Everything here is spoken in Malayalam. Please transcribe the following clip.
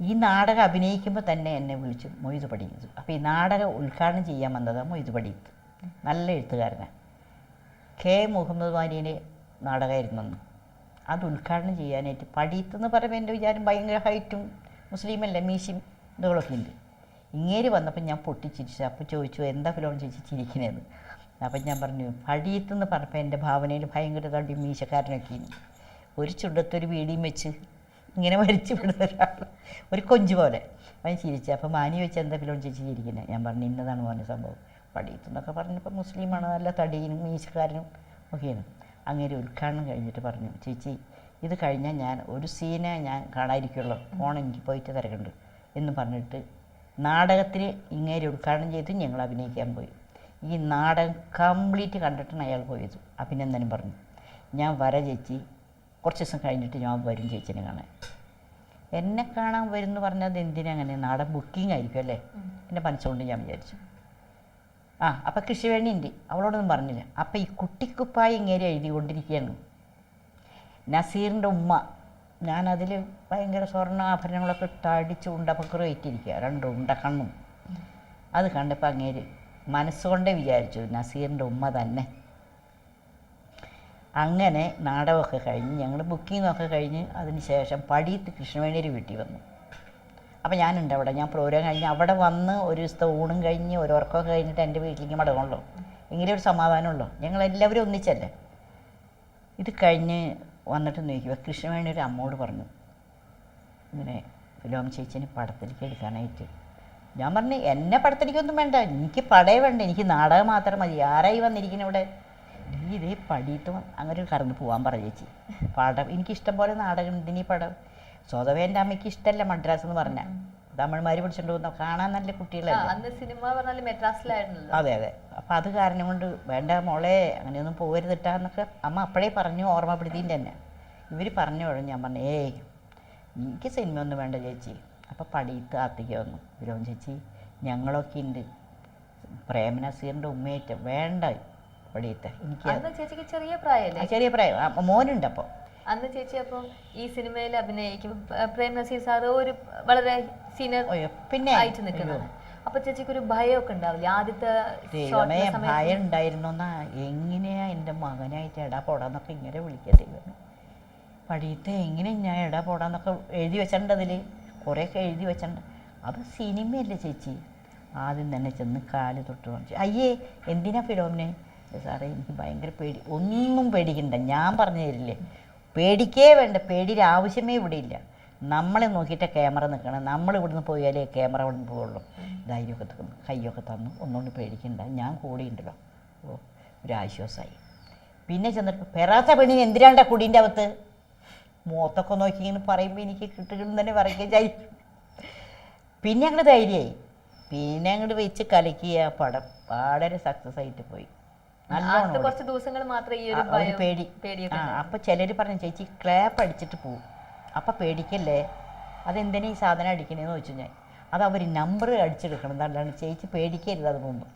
ഈ നാടകം അഭിനയിക്കുമ്പോൾ തന്നെ എന്നെ വിളിച്ചു മൊയ്ത് പഠിക്കുന്നത് അപ്പോൾ ഈ നാടകം ഉദ്ഘാടനം ചെയ്യാൻ വന്നത് മൊയ്ത് പഠിക്കുന്നത് നല്ല എഴുത്തുകാരനാണ് കെ മുഹമ്മദ് വാനിയുടെ നാടകമായിരുന്നു അത് ഉദ്ഘാടനം ചെയ്യാനായിട്ട് പടിയത്തെന്ന് പറയുമ്പോൾ എന്റെ വിചാരം ഭയങ്കര ഹൈറ്റും മുസ്ലിമല്ലേ മീശയും ഇതുകളൊക്കെ ഉണ്ട്. ഇങ്ങേര് വന്നപ്പോൾ ഞാൻ പൊട്ടിച്ചിരിച്ചു. അപ്പോൾ ചോദിച്ചു എന്താ ഫിലോൺ ചേച്ചി ചിരിക്കണേന്ന്? അപ്പം ഞാൻ പറഞ്ഞു പടിയത്തെന്ന് പറഞ്ഞപ്പോൾ എന്റെ ഭാവനയിൽ ഭയങ്കര തടി മീശക്കാരനൊക്കെ ഉണ്ട്. ഒരു ചുണ്ടത്തൊരു വീടിയും വെച്ച് ഇങ്ങനെ മരിച്ചു വിടുന്ന ഒരാൾ ഒരു കൊഞ്ച് പോലെ. അവൻ ചിരിച്ചു. അപ്പോൾ മാനി വെച്ച് എന്താ ഫിലോൺ ചേച്ചി ചിരിക്കുന്നത് ഞാൻ പറഞ്ഞു ഇന്നതാണ് പറഞ്ഞ സംഭവം. പടിയത്തെന്നൊക്കെ പറഞ്ഞപ്പോൾ മുസ്ലിമാണ്. നല്ല തടിയനും മീശക്കാരനും ഒക്കെയാണ്. അങ്ങനെ ഉദ്ഘാടനം കഴിഞ്ഞിട്ട് പറഞ്ഞു ചേച്ചി ഇത് കഴിഞ്ഞാൽ ഞാൻ ഒരു സീനെ ഞാൻ കാണാതിരിക്കുള്ളൂ. ഫോൺ എനിക്ക് പോയിട്ട് തിരക്കുണ്ട്. എന്ന് പറഞ്ഞിട്ട് നാടകത്തിന് ഇങ്ങേരെ ഉദ്ഘാടനം ചെയ്ത് ഞങ്ങൾ അഭിനയിക്കാൻ പോയി. ഈ നാടകം കംപ്ലീറ്റ് കണ്ടിട്ടാണ് അയാൾ പോയത്. അഭിനന്ദനം പറഞ്ഞു. ഞാൻ വര ചേച്ചി. കുറച്ച് ദിവസം കഴിഞ്ഞിട്ട് ഞാൻ വരും ചേച്ചിനെ കാണാൻ. എന്നെ കാണാൻ വരും എന്ന് പറഞ്ഞത് എന്തിനാ അങ്ങനെ? നാടൻ ബുക്കിംഗ് ആയിരിക്കും അല്ലേ? എന്റെ മനസ്സുകൊണ്ട് ഞാൻ വിചാരിച്ചു. ആ അപ്പം കൃഷിവേണി ഉണ്ട് അവളോടൊന്നും പറഞ്ഞില്ല. അപ്പം ഈ കുട്ടിക്കുപ്പായി ഇങ്ങനെ എഴുതിക്കൊണ്ടിരിക്കുകയാണ്. നസീറിന്റെ ഉമ്മ. ഞാനതിൽ ഭയങ്കര സ്വർണാഭരണങ്ങളൊക്കെ അടിച്ച് ഉണ്ടപ്പക്കറ് വെറ്റിരിക്കുക രണ്ട് ഉണ്ട കണ്ണും. അത് കണ്ടപ്പോൾ അങ്ങേര് മനസ്സുകൊണ്ടേ വിചാരിച്ചു നസീറിന്റെ ഉമ്മ തന്നെ. അങ്ങനെ നാടകമൊക്കെ കഴിഞ്ഞ് ഞങ്ങൾ ബുക്കിങ്ങൊക്കെ കഴിഞ്ഞ് അതിന് ശേഷം പടിയത്ത് കൃഷ്ണവേണിയുടെ വീട്ടിൽ വന്നു. അപ്പം ഞാനുണ്ട് അവിടെ. ഞാൻ പ്രോഗ്രാം കഴിഞ്ഞ് അവിടെ വന്ന് ഒരു ദിവസത്തെ ഊണും കഴിഞ്ഞ് ഒരു ഉറക്കമൊക്കെ കഴിഞ്ഞിട്ട് എന്റെ വീട്ടിലേക്ക് മടങ്ങുള്ളൂ എങ്കിലും ഒരു സമാധാനമുള്ളൂ. ഞങ്ങളെല്ലാവരും ഒന്നിച്ചല്ലേ? ഇത് കഴിഞ്ഞ് വന്നിട്ട് നോക്കിയപ്പോൾ കൃഷ്ണവേണി ഒരു അമ്മോട് പറഞ്ഞു ഇങ്ങനെ ഫിലോം ചേച്ചിനെ പടത്തിലേക്ക് എടുക്കാനായിട്ട്. ഞാൻ പറഞ്ഞു എന്നെ പടത്തിലേക്കൊന്നും വേണ്ട. എനിക്ക് പടേ വേണ്ട. എനിക്ക് നാടകം മാത്രം മതി. ആരായി വന്നിരിക്കുന്നത് ഇവിടെ? നീ ഇതേ പടിയിട്ട് അങ്ങനെ കറന്ന് പോകാൻ പറഞ്ഞു ചേച്ചി. പടം എനിക്കിഷ്ടം പോലെ നാടകം ഇനി പടം. സ്വതവേ എന്റെ അമ്മയ്ക്ക് ഇഷ്ടമല്ല മദ്രാസ് എന്ന് പറഞ്ഞാൽ. തമിഴ്മാർ പിടിച്ചോണ്ട് പോകുന്ന കാണാൻ നല്ല കുട്ടികളല്ലേ? സിനിമ മെഡ്രാസിലായിരുന്നല്ലോ. അതെ അതെ. അപ്പം അത് കാരണം കൊണ്ട് വേണ്ട മോളെ അങ്ങനെയൊന്നും പോകരുതിട്ടാന്നൊക്കെ അമ്മ അപ്പോഴേ പറഞ്ഞു ഓർമ്മപ്പെടുത്തിന്റെ തന്നെ ഇവർ പറഞ്ഞു കഴിഞ്ഞു ഞാൻ പറഞ്ഞു ഏയ് എനിക്ക് സിനിമയൊന്നും വേണ്ട ചേച്ചി. അപ്പം പടിയത്ത് ആത്തിക്ക് വന്നു. വിരോൻ ചേച്ചി ഞങ്ങളൊക്കെ ഉണ്ട്. പ്രേമനസീറിന്റെ ഉമ്മയേറ്റം വേണ്ട. പടിയത്ത് എനിക്ക് ചേച്ചിക്ക് ചെറിയ പ്രായമല്ലേ? ചെറിയ പ്രായം. മോനുണ്ട് അപ്പോൾ അന്ന് ചേച്ചി അപ്പം ഈ സിനിമയിൽ അഭിനയിക്കും. പ്രേം നസീർ സാറ് ഒരു വളരെ സീനിയർ പിന്നെ ആയിട്ട് നിൽക്കുന്നത് അപ്പൊ ചേച്ചിക്ക് ഒരു ഭയമൊക്കെ ഉണ്ടാവില്ല? ആദ്യത്തെ ഭയം ഉണ്ടായിരുന്നു എങ്ങനെയാ എന്റെ മകനായിട്ട് എടാ പോടാന്നൊക്കെ ഇങ്ങനെ വിളിക്കത്തില്ല പടിയത്തെ എങ്ങനെ ഞാൻ എടാ പോടാന്നൊക്കെ എഴുതി വെച്ചിട്ടുണ്ട് അതിൽ കുറേയൊക്കെ എഴുതി വെച്ചിട്ടുണ്ട്. അത് സിനിമയല്ലേ ചേച്ചി? ആദ്യം തന്നെ ചെന്ന് കാൽ തൊട്ട് കാണിച്ചു അയ്യേ എന്തിനാ ഫിലോമിനെ? സാറേ എനിക്ക് ഭയങ്കര പേടി. ഒന്നും പേടിക്കണ്ട. ഞാൻ പറഞ്ഞു തരില്ലേ? പേടിക്കേ വേണ്ട. പേടിയുടെ ആവശ്യമേ ഇവിടെ ഇല്ല. നമ്മളെ നോക്കിയിട്ട് ക്യാമറ നിൽക്കണം നമ്മൾ ഇവിടുന്ന് പോയാലേ ക്യാമറ ഇവിടുന്ന് പോവുള്ളൂ. ധൈര്യമൊക്കെ തന്നു കയ്യൊക്കെ തന്നു ഒന്നുകൊണ്ട് പേടിക്കണ്ട. ഞാൻ കൂടിയുണ്ടല്ലോ ഓ ഒരു ആശ്വാസമായി പിന്നെ ചെന്നിട്ട് പെറാത്ത പെണ്ണിന് എന്തിനാണ്ട കുടീന്റെ അകത്ത്? മുഖത്തൊക്കെ നോക്കി ഇങ്ങനെ പറയുമ്പോൾ എനിക്ക് കിട്ടുകയും തന്നെ പറയുകയും ചെയ്യും. പിന്നെ അങ്ങോട്ട് ധൈര്യമായി. പിന്നെ അങ്ങോട്ട് വെച്ച് കലക്കിയ പടം വളരെ സക്സസ് ആയിട്ട് പോയി. കുറച്ച് ദിവസങ്ങൾ മാത്രമേ ഈ ഒരു പേടി. പേടിയൊക്കെ അപ്പോൾ ചിലർ പറഞ്ഞു ചേച്ചി ക്ലാപ്പ് അടിച്ചിട്ട് പോവും. അപ്പൊ പേടിക്കല്ലേ? അതെന്തിനാ ഈ സാധനം അടിക്കണേന്ന് ചോദിച്ചു ഞാൻ. അത് അവർ നമ്പർ അടിച്ചെടുക്കണം. എന്നല്ലാണ്ട് ചേച്ചി പേടിക്കരുത് അത് മുമ്പ്